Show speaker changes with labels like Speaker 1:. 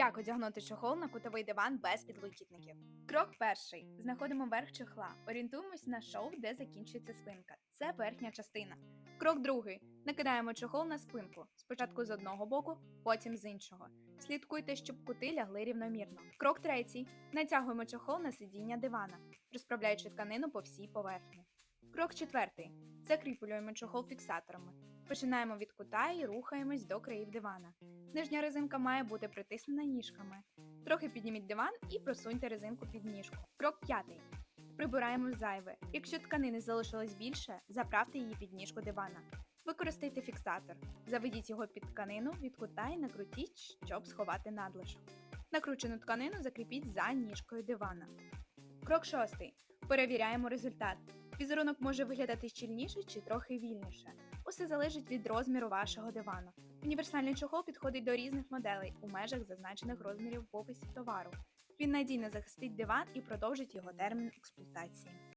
Speaker 1: Як одягнути чохол на кутовий диван без підлокітників? Крок перший. Знаходимо верх чохла. Орієнтуємось на шов, де закінчується спинка. Це верхня частина. Крок другий. Накидаємо чохол на спинку. Спочатку з одного боку, потім з іншого. Слідкуйте, щоб кути лягли рівномірно. Крок третій. Натягуємо чохол на сидіння дивана, розправляючи тканину по всій поверхні. Крок четвертий. Закріплюємо чохол фіксаторами. Починаємо від кута і рухаємось до країв дивана. Нижня резинка має бути притиснена ніжками. Трохи підніміть диван і просуньте резинку під ніжку. Крок п'ятий. Прибираємо зайве. Якщо тканини залишилось більше, заправте її під ніжку дивана. Використайте фіксатор. Заведіть його під тканину від кута і накрутіть, щоб сховати надлишок. Накручену тканину закріпіть за ніжкою дивана. Крок шостий. Перевіряємо результат. Візерунок може виглядати щільніше чи трохи вільніше. Усе залежить від розміру вашого дивану. Універсальний чохол підходить до різних моделей у межах зазначених розмірів в описі товару. Він надійно захистить диван і продовжить його термін експлуатації.